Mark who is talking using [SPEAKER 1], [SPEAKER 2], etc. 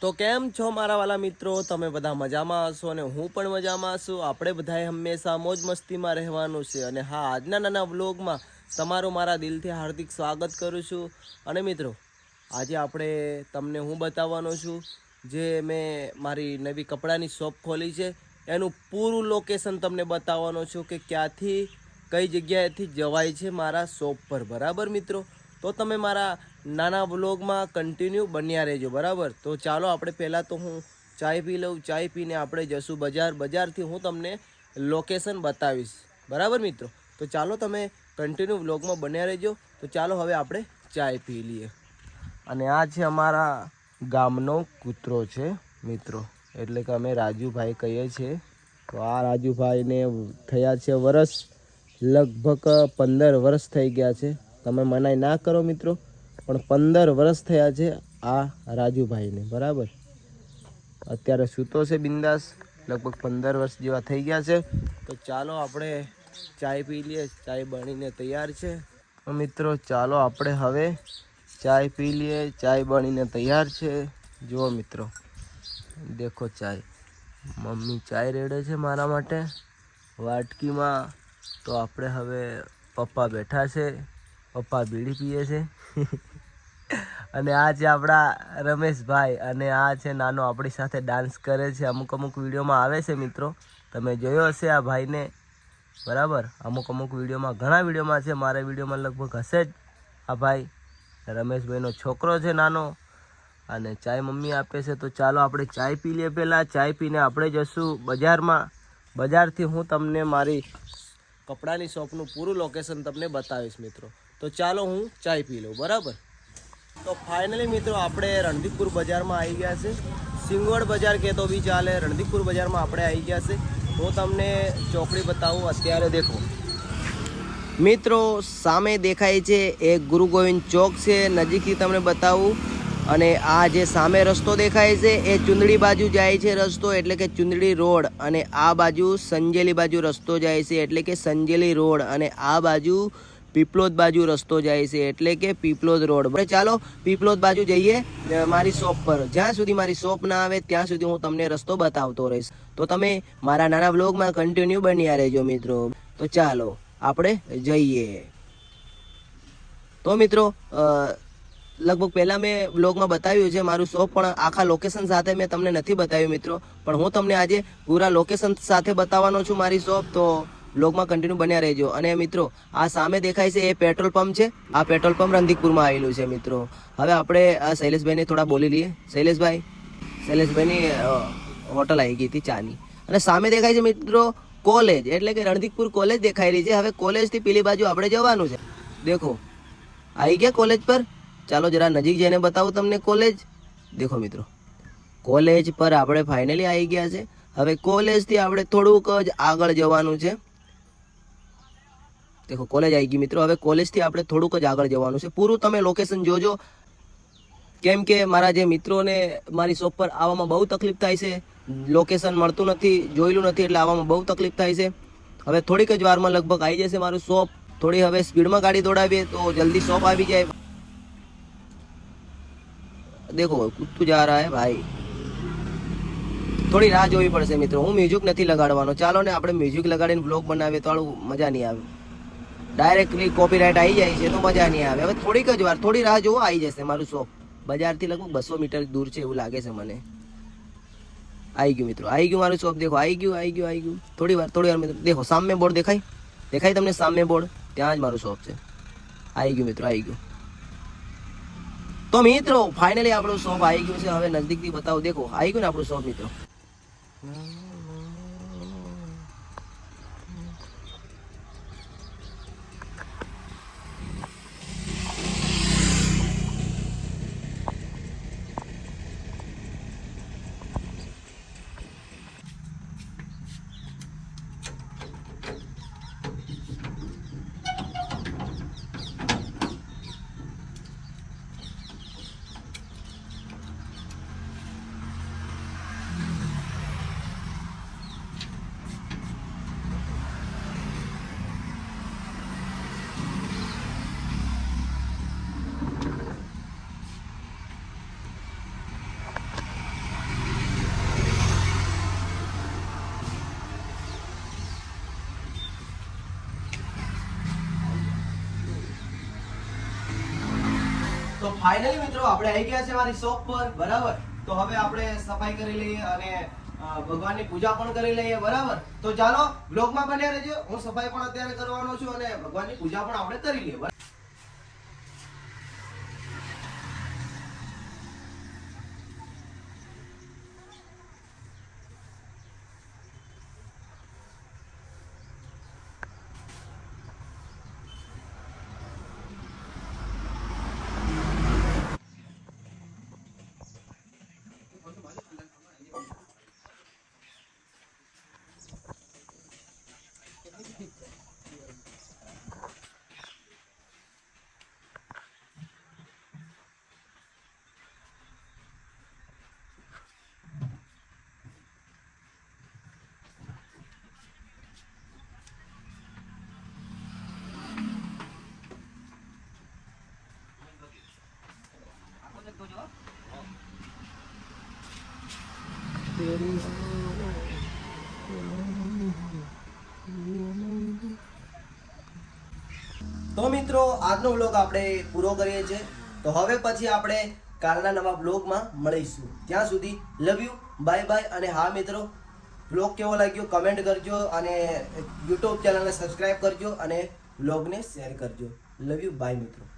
[SPEAKER 1] તો કેમ છો મારા વાલા મિત્રો? તમે બધા મજામાં હશો અને હું પણ મજામાં છું. આપણે બધાએ હંમેશા મોજ મસ્તીમાં રહેવાનું છે અને હા, આજના નાના વ્લોગમાં તમારું મારા દિલથી હાર્દિક સ્વાગત કરું છું. અને મિત્રો, આજે આપણે તમને હું બતાવવાનો છું, જે મેં મારી નવી કપડાની શોપ ખોલી છે. એનું પૂરું લોકેશન તમને બતાવવાનો છું કે ક્યાંથી, કઈ જગ્યાએથી જવાય છે મારા શોપ પર. બરાબર મિત્રો? તો તમે મારા નાના વ્લોગમાં કન્ટિન્યુ બન્યા રહેજો, બરાબર? તો ચાલો આપણે પહેલાં તો હું ચાય પી લઉં. ચાય પીને આપણે જશું બજાર. બજારથી હું તમને લોકેશન બતાવીશ. બરાબર મિત્રો? તો ચાલો તમે કન્ટિન્યુ વ્લોગમાં બન્યા રહેજો. તો ચાલો હવે આપણે ચાય પી લઈએ. અને આ છે અમારા ગામનો કૂતરો છે મિત્રો. એટલે કે અમે રાજુભાઈ કહીએ છીએ. તો આ રાજુભાઈને થયા છે વરસ, લગભગ પંદર વર્ષ થઈ ગયા છે. તમે મનાઈ ના કરો મિત્રો, પણ પંદર વર્ષ થયા છે આ રાજુભાઈને, બરાબર? અત્યારે સૂતો છે બિંદાસ, લગભગ પંદર વર્ષ જેવા થઈ ગયા છે. તો ચાલો આપણે ચાય પી લઈએ, ચાય બનીને તૈયાર છે. મિત્રો, ચાલો આપણે હવે ચાય પી લઈએ, ચાય બનીને તૈયાર છે. જુઓ મિત્રો, દેખો ચાય. મમ્મી ચાય રેડે છે મારા માટે. વાટકીમાં. તો આપણે હવે પપ્પા બેઠા છે. પપ્પા બીડી પીએ છે. અને આ છે આપણા રમેશભાઈ અને આ છે નાનો આપણી સાથે ડાન્સ કરે છે. અમુક અમુક વિડીયોમાં આવે છે મિત્રો. તમે જોયો હશે આ ભાઈને. બરાબર? અમુક અમુક વિડીયોમાં, ઘણા વિડીયોમાં છે. મારા વિડીયોમાં લગભગ હશે જ આ ભાઈ. રમેશભાઈનો છોકરો છે નાનો. અને ચાય મમ્મી આપે છે. તો ચાલો આપણે ચાય પી લઈએ પહેલાં. ચાય પીને આપણે જશું બજારમાં. બજારથી હું તમને મારી કપડાની શોપનું પૂરું લોકેશન તમને બતાવીશ મિત્રો. તો ચાલો હું ચાય પી લઉં, બરાબર? તો ફાઇનલી મિત્રો આપણે રણદીપપુર બજારમાં આવી ગયા છે. સિંગવડ બજાર કહેતો બી ચાલે રણદીપપુર બજારમાં આપણે આવી ગયા છે. હું તમને ચોકડી બતાવું, અત્યારે દેખો. મિત્રો, સામે દેખાય છે એ ગુરુ ગોવિંદ ચોક છે, નજીકથી તમને બતાવું. અને આ જે સામે રસ્તો દેખાય છે, એ ચુંદડી બાજુ જાય છે રસ્તો, એટલે કે ચુંદડી રોડ. અને આ બાજુ સંજેલી બાજુ રસ્તો જાય છે, એટલે કે સંજેલી રોડ. અને આ બાજુ પીપલોદ બાજુ રસ્તો જાય છે એટલે કે પીપલોદ રોડ. ચાલો પીપલોદ બાજુ જઈએ મારી શોપ પર. જ્યાં સુધી મારી શોપ ના આવે ત્યાં સુધી હું તમને રસ્તો બતાવતો રહીશ. તો તમે મારા નાના બ્લોગમાં કન્ટિન્યુ બન્યા રહેજો મિત્રો. તો ચાલો, આપણે જઈએ. તો મિત્રો લગભગ પહેલાં મેં બ્લોગમાં બતાવ્યું છે મારું શોપ, પણ આખા લોકેશન સાથે મેં તમને નથી બતાવ્યું મિત્રો. પણ હું તમને આજે પૂરા લોકેશન સાથે બતાવવાનો છું મારી શોપ, તો બ્લોગમાં કન્ટિન્યુ બન્યા રહેજો. અને મિત્રો, આ સામે દેખાય છે એ પેટ્રોલ પંપ છે. આ પેટ્રોલ પંપ રંધીકપુરમાં આવેલું છે, મિત્રો. હવે આપણે આ શૈલેષભાઈને થોડા બોલી લઈએ. શૈલેષભાઈ, શૈલેષભાઈની હોટલ આવી ગઈ હતી ચાની. અને સામે દેખાય છે, મિત્રો, કોલેજ. એટલે કે રણધીકપુર કોલેજ દેખાઈ રહી છે. હવે કોલેજથી પેલી બાજુ આપણે જવાનું છે. દેખો, આવી ગયા કોલેજ પર? ચાલો જરા નજીક જઈને બતાવું તમને કોલેજ. દેખો, મિત્રો. કોલેજ પર આપણે ફાઇનલી આવી ગયા છે. હવે કોલેજથી આપણે થોડુંક જ આગળ જવાનું છે. દેખો કોલેજ આવી ગઈ મિત્રો. હવે કોલેજથી આપણે થોડુંક જ આગળ જવાનું છે. પૂરું તમે લોકેશન જોજો. કેમ કે મારા જે મિત્રોને મારી શોપ પર આવવામાં બહુ તકલીફ થાય છે. લોકેશન મળતું નથી, જોયેલું નથી, એટલે આવવામાં બહુ તકલીફ થાય છે. હવે થોડીક જ વારમાં લગભગ આવી જશે મારું શોપ થોડી હવે સ્પીડમાં ગાડી દોડાવીએ તો જલ્દી શોપ આવી જાય. દેખો, કૂદતું જા રહા હે ભાઈ. થોડી રાહ જોવી પડશે મિત્રો. હું મ્યુઝિક નથી લગાડવાનો. ચાલો ને આપણે મ્યુઝિક લગાડીને બ્લોગ બનાવીએ તો મજા નહીં આવે. ડાયરેક્ટલી કોપીરાઇટ આવી જાય છે, તો મજા નહીં આવે. હવે થોડીક જ વાર, થોડી રાહ જોવો આવી જશે મારું શોપ બજારથી લગભગ બસો મીટર દૂર છે એવું લાગે છે મને. આવી ગયું મિત્રો આવી ગયું મારું શોપ દેખો આવી ગયું આવી ગયું આવી ગયું. થોડી વાર થોડી વાર મિત્રો, દેખો, સામે બોર્ડ દેખાય? દેખાય તમને સામે બોર્ડ ત્યાં જ મારું શોપ છે. આવી ગયું મિત્રો આવી ગયું. તો મિત્રો ફાઇનલી આપણું શોપ આવી ગયું છે. હવે નજદીકથી બતાવો. દેખો આવી ગયું ને આપણું શોપ મિત્રો. ફાઇનલી મિત્રો, આપણે આવી ગયા છે મારી શોપ પર, બરાબર? તો હવે આપણે સફાઈ કરી લઈએ અને ભગવાનની પૂજા પણ કરી લઈએ, બરાબર? તો ચાલો બ્લોગમાં બન્યા રહેજો. હું સફાઈ પણ અત્યારે કરવાનો છું અને ભગવાનની પૂજા પણ આપણે કરી લઈએ તો મિત્રો, આજનો વ્લોગ આપણે પૂરો કરીએ છીએ. તો હવે પછી આપણે કાલના નવા બ્લોગમાં મળીશું. ત્યાં સુધી લવ યુ બાય બાય અને હા મિત્રો બ્લોગ કેવો લાગ્યો કમેન્ટ કરજો અને યુટ્યુબ ચેનલને સબસ્ક્રાઇબ કરજો અને બ્લોગને શેર કરજો. લવ યુ બાય મિત્રો.